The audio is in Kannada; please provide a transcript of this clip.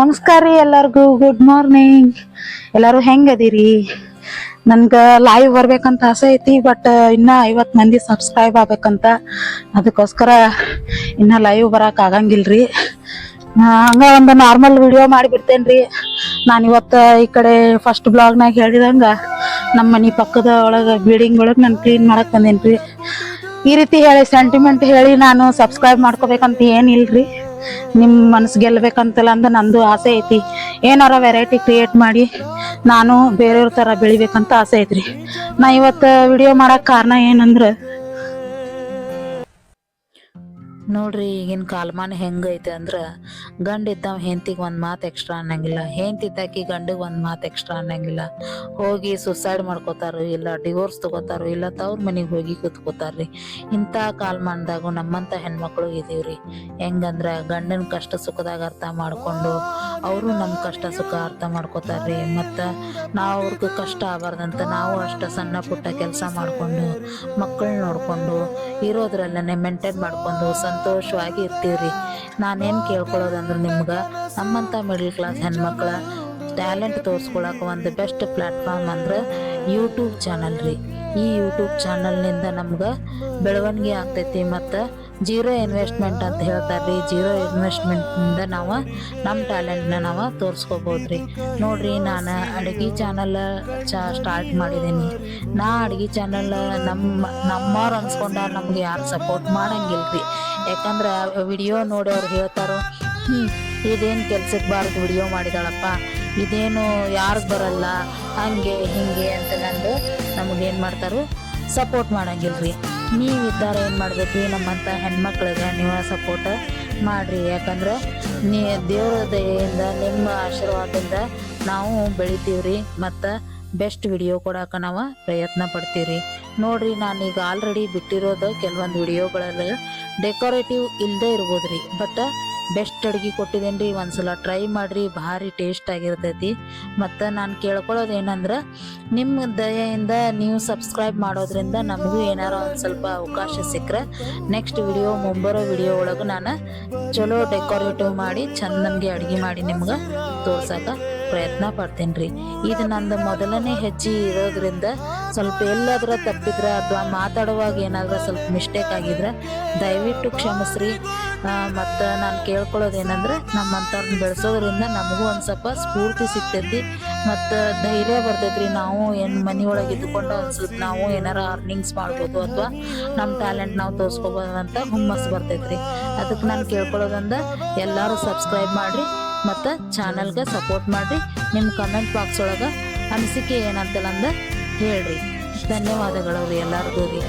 ನಮಸ್ಕಾರ ರೀ ಎಲ್ಲರಿಗೂ ಗುಡ್ ಮಾರ್ನಿಂಗ್ ಎಲ್ಲರೂ ಹೆಂಗದಿರಿ? ನನ್ಗೆ ಲೈವ್ ಬರ್ಬೇಕಂತ ಆಸೆ ಐತಿ ಬಟ್ ಇನ್ನ ಐವತ್ತು ಮಂದಿ ಸಬ್ಸ್ಕ್ರೈಬ್ ಆಗ್ಬೇಕಂತ. ಅದಕ್ಕೋಸ್ಕರ ಇನ್ನ ಲೈವ್ ಬರಕ್ ಆಗಂಗಿಲ್ರಿ. ಹಂಗ ಒಂದು ನಾರ್ಮಲ್ ವಿಡಿಯೋ ಮಾಡಿಬಿಡ್ತೇನ್ರಿ ನಾನು ಇವತ್ತು ಈ ಕಡೆ ಫಸ್ಟ್ ಬ್ಲಾಗ್ನಾಗ ಹೇಳಿದಂಗ ನಮ್ಮ ಮನೆ ಪಕ್ಕದ ಒಳಗೆ ಬಿಲ್ಡಿಂಗ್ ಒಳಗೆ ನಾನು ಕ್ಲೀನ್ ಮಾಡಕ್ ಬಂದೇನ್ರಿ. ಈ ರೀತಿ ಹೇಳಿ ಸೆಂಟಿಮೆಂಟ್ ಹೇಳಿ ನಾನು ಸಬ್ಸ್ಕ್ರೈಬ್ ಮಾಡ್ಕೋಬೇಕಂತ ಏನಿಲ್ರಿ ನಿಮ್ಮ ಮನಸ್ಸು ಗೆಲ್ಲಬೇಕಂತಲ್ಲ ಅಂದ ನಂದು ಆಸೆ ಐತಿ. ಏನಾರ ವೆರೈಟಿ ಕ್ರಿಯೇಟ್ ಮಾಡಿ ನಾನು ಬೇರೆಯವ್ರ ಥರ ಬೆಳಿಬೇಕಂತ ಆಸೆ ಐತ್ರಿ. ನಾ ಇವತ್ತು ವಿಡಿಯೋ ಮಾಡೋಕ್ಕೆ ಕಾರಣ ಏನಂದ್ರೆ ನೋಡ್ರಿ, ಈಗಿನ ಕಾಲಮಾನ ಹೆಂಗೈತೆ ಅಂದ್ರ, ಗಂಡ ಇದ್ದಾವ ಹೆಂಡತಿಗೆ ಒಂದು ಮಾತು ಎಕ್ಸ್ಟ್ರಾ ಅನ್ನಂಗಿಲ್ಲ. ಹೆಂತಿದ್ದಾಕಿ ಗಂಡಗ್ ಒಂದು ಮಾತು ಎಕ್ಸ್ಟ್ರಾ ಅನ್ನಂಗಿಲ್ಲ. ಹೋಗಿ ಸುಸೈಡ್ ಮಾಡ್ಕೋತಾರ ಇಲ್ಲ ಡಿವೋರ್ಸ್ ತಗೋತಾರ ಇಲ್ಲ, ತವ್ರ ಮನೆಗೆ ಹೋಗಿ ಕೂತ್ಕೋತಾರ್ರಿ. ಇಂಥ ಕಾಲಮಾನದಾಗು ನಮ್ಮಂಥ ಹೆಣ್ಮಕ್ಳು ಇದೀವ್ರಿ. ಹೆಂಗಂದ್ರ, ಗಂಡನ ಕಷ್ಟ ಸುಖದಾಗ ಅರ್ಥ ಮಾಡ್ಕೊಂಡು ಅವರು ನಮ್ಮ ಕಷ್ಟ ಸುಖ ಅರ್ಥ ಮಾಡ್ಕೋತಾರ್ರಿ. ಮತ್ತು ನಾವು ಅವ್ರಿಗೆ ಕಷ್ಟ ಆಗಬಾರ್ದಂತ ನಾವು ಅಷ್ಟ ಸಣ್ಣ ಪುಟ್ಟ ಕೆಲಸ ಮಾಡಿಕೊಂಡು ಮಕ್ಕಳನ್ನ ನೋಡಿಕೊಂಡು ಇರೋದ್ರಲ್ಲೇ ಮೇಂಟೈನ್ ಮಾಡ್ಕೊಂಡು ಸಂತೋಷವಾಗಿ ಇರ್ತೀವ್ರಿ. ನಾನೇನು ಕೇಳ್ಕೊಳ್ಳೋದಂದ್ರೆ ನಿಮ್ಗೆ ನಮ್ಮಂಥ ಮಿಡ್ಲ್ ಕ್ಲಾಸ್ ಹೆಣ್ಮಕ್ಳ ಟ್ಯಾಲೆಂಟ್ ತೋರಿಸ್ಕೊಳಕ್ಕೆ ಒಂದು ಬೆಸ್ಟ್ ಪ್ಲ್ಯಾಟ್ಫಾರ್ಮ್ ಅಂದ್ರೆ ಯೂಟ್ಯೂಬ್ ಚಾನಲ್ ರೀ. ಈ ಯೂಟ್ಯೂಬ್ ಚಾನಲ್ನಿಂದ ನಮ್ಗೆ ಬೆಳವಣಿಗೆ ಆಗ್ತೈತಿ ಮತ್ತು ಜೀರೋ ಇನ್ವೆಸ್ಟ್ಮೆಂಟ್ ಅಂತ ಹೇಳ್ತಾರೆ ರೀ. ಜೀರೋ ಇನ್ವೆಸ್ಟ್ಮೆಂಟ್ನಿಂದ ನಾವು ನಮ್ಮ ಟ್ಯಾಲೆಂಟ್ನ ನಾವು ತೋರಿಸ್ಕೋಬೋದು ರೀ. ನೋಡಿರಿ ನಾನು ಅಡುಗೆ ಚಾನಲ್ ಚ ಸ್ಟಾರ್ಟ್ ಮಾಡಿದ್ದೀನಿ ನಾ ಅಡುಗೆ ಚಾನಲ್ ನಮ್ಮ ನಮ್ಮವ್ರು ಅನ್ಸ್ಕೊಂಡಾರ ನಮ್ಗೆ ಯಾರು ಸಪೋರ್ಟ್ ಮಾಡಂಗಿಲ್ಲ ರೀ ಯಾಕಂದ್ರೆ ವಿಡಿಯೋ ನೋಡಿ ಹೇಳ್ತಾರೋ ಹ್ಞೂ ಇದೇನು ಕೆಲ್ಸಕ್ಕೆ ಬಾರದು ವಿಡಿಯೋ ಮಾಡಿದಾಳಪ್ಪ? ಇದೇನು ಯಾರಿಗೆ ಬರಲ್ಲ? ಹಂಗೆ, ಹಿಂಗೆ ಅಂತ ನಂದು ನಮಗೇನು ಮಾಡ್ತಾರೋ? ಸಪೋರ್ಟ್ ಮಾಡೋಂಗಿಲ್ರಿ. ನೀವು ನೀವಿದ್ದಾರೆ ಏನು ಮಾಡಬೇಕು? ನಮ್ಮಂಥ ಹೆಣ್ಮಕ್ಳಿಗೆ ನೀವು ಸಪೋರ್ಟ್ ಮಾಡಿರಿ. ಯಾಕಂದ್ರೆ ನೀ ದೇವರ ದಯೆಯಿಂದ, ನಿಮ್ಮ ಆಶೀರ್ವಾದದಿಂದ ನಾವು ಬೆಳಿತೀವ್ರಿ ಮತ್ತು ಬೆಸ್ಟ್ ವಿಡಿಯೋ ಕೊಡಕ್ಕೆ ನಾವು ಪ್ರಯತ್ನ ಪಡ್ತೀವ್ರಿ. ನೋಡ್ರಿ, ನಾನೀಗ ಆಲ್ರೆಡಿ ಬಿಟ್ಟಿರೋದು ಕೆಲವೊಂದು ವಿಡಿಯೋಗಳಲ್ಲಿ ಡೆಕೋರೇಟಿವ್ ಇಲ್ಲದೆ ಇರ್ಬೋದು ರೀ ಬಟ್ ಬೆಸ್ಟ್ ಅಡುಗೆ ಕೊಟ್ಟಿದ್ದೇನೆ ರೀ ಒಂದ್ಸಲ ಟ್ರೈ ಮಾಡಿರಿ, ಭಾರಿ ಟೇಸ್ಟ್ ಆಗಿರ್ತೈತಿ. ಮತ್ತು ನಾನು ಕೇಳ್ಕೊಳ್ಳೋದು ಏನಂದ್ರೆ ನಿಮ್ಮ ದಯೆಯಿಂದ ನೀವು ಸಬ್ಸ್ಕ್ರೈಬ್ ಮಾಡೋದ್ರಿಂದ ನಮಗೂ ಏನಾರು ಒಂದು ಸ್ವಲ್ಪ ಅವಕಾಶ ಸಿಕ್ಕರೆ ನೆಕ್ಸ್ಟ್ ವಿಡಿಯೋ ಮುಂಬರೋ ವಿಡಿಯೋ ಒಳಗೆ ನಾನು ಚಲೋ ಡೆಕೋರೇಟಿವ್ ಮಾಡಿ ಚಂದನ್ಗೆ ಅಡುಗೆ ಮಾಡಿ ನಿಮ್ಗೆ ತೋರ್ಸಕ್ಕೆ ಪ್ರಯತ್ನ ಪಡ್ತೀನಿ ರೀ ಇದು ನಂದು ಮೊದಲನೇ ಹೆಜ್ಜೆ ಇರೋದ್ರಿಂದ ಸ್ವಲ್ಪ ಎಲ್ಲಾದ್ರ ತಪ್ಪಿದ್ರೆ ಅಥವಾ ಮಾತಾಡುವಾಗ ಏನಾದರೂ ಸ್ವಲ್ಪ ಮಿಸ್ಟೇಕ್ ಆಗಿದ್ರೆ ದಯವಿಟ್ಟು ಕ್ಷಮಿಸ್ರಿ. ಮತ್ತು ನಾನು ಕೇಳ್ಕೊಳ್ಳೋದು ಏನಂದ್ರೆ ನಮ್ಮಂಥವ್ರನ್ನ ಬೆಳೆಸೋದ್ರಿಂದ ನಮಗೂ ಒಂದು ಸ್ವಲ್ಪ ಸ್ಫೂರ್ತಿ ಸಿಗ್ತೈತಿ. ಮತ್ತು ಧೈರ್ಯ ಬರ್ತೈತ್ರಿ. ನಾವು ಏನು ಮನೆಯೊಳಗೆ ಇದ್ಕೊಂಡು ಒಂದು ಸ್ವಲ್ಪ ನಾವು ಏನಾರ ಅರ್ನಿಂಗ್ಸ್ ಮಾಡ್ಬೋದು ಅಥವಾ ನಮ್ಮ ಟ್ಯಾಲೆಂಟ್ ನಾವು ತೋರಿಸ್ಕೋಬೋದು ಅಂತ ಹುಮ್ಮಸ್ಸು ಬರ್ತೈತ್ರಿ. ಅದಕ್ಕೆ ನಾನು ಕೇಳ್ಕೊಳ್ಳೋದಂದ್ರೆ ಎಲ್ಲರೂ ಸಬ್ಸ್ಕ್ರೈಬ್ ಮಾಡಿರಿ. ಮತ್ತು ಚಾನಲ್ಗೆ ಸಪೋರ್ಟ್ ಮಾಡಿರಿ ನಿಮ್ಮ ಕಮೆಂಟ್ ಬಾಕ್ಸ್ ಒಳಗೆ ಅನಿಸಿಕೆ ಏನಂತಲ್ಲ ಅಂದ ಹೇಳ್ರಿ. ಧನ್ಯವಾದಗಳು ರೀ ಎಲ್ಲರಿಗೂ ರೀ.